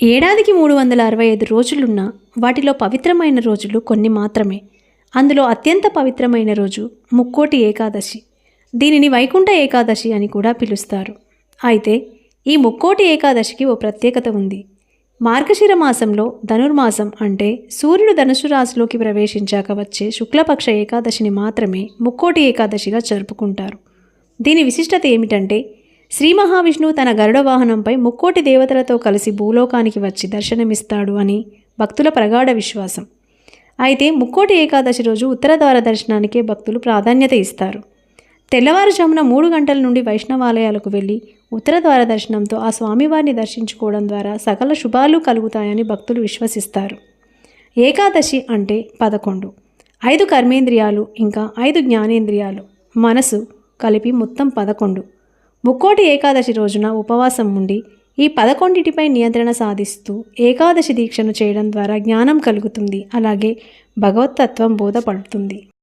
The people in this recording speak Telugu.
ఏడాదికి మూడు వందల అరవై ఐదు రోజులున్నా వాటిలో పవిత్రమైన రోజులు కొన్ని మాత్రమే. అందులో అత్యంత పవిత్రమైన రోజు ముక్కోటి ఏకాదశి. దీనిని వైకుంఠ ఏకాదశి అని కూడా పిలుస్తారు. అయితే ఈ ముక్కోటి ఏకాదశికి ఓ ప్రత్యేకత ఉంది. మార్గశిర మాసంలో ధనుర్మాసం అంటే సూర్యుడు ధనుసు రాశిలోకి ప్రవేశించాక వచ్చే శుక్లపక్ష ఏకాదశిని మాత్రమే ముక్కోటి ఏకాదశిగా జరుపుకుంటారు. దీని విశిష్టత ఏమిటంటే శ్రీ మహావిష్ణువు తన గరుడ వాహనంపై ముక్కోటి దేవతలతో కలిసి భూలోకానికి వచ్చి దర్శనమిస్తాడు అని భక్తుల ప్రగాఢ విశ్వాసం. అయితే ముక్కోటి ఏకాదశి రోజు ఉత్తర ద్వార దర్శనానికే భక్తులు ప్రాధాన్యత ఇస్తారు. తెల్లవారుజామున మూడు గంటల నుండి వైష్ణవాలయాలకు వెళ్ళి ఉత్తర ద్వార దర్శనంతో ఆ స్వామివారిని దర్శించుకోవడం ద్వారా సకల శుభాలు కలుగుతాయని భక్తులు విశ్వసిస్తారు. ఏకాదశి అంటే పదకొండు. ఐదు కర్మేంద్రియాలు ఇంకా ఐదు జ్ఞానేంద్రియాలు. మనసు కలిపి మొత్తం పదకొండు. ముక్కోటి ఏకాదశి రోజున ఉపవాసం ఉండి ఈ పదకొండిటిపై నియంత్రణ సాధిస్తూ ఏకాదశి దీక్షను చేయడం ద్వారా జ్ఞానం కలుగుతుంది. అలాగే భగవతత్వం బోధపడుతుంది.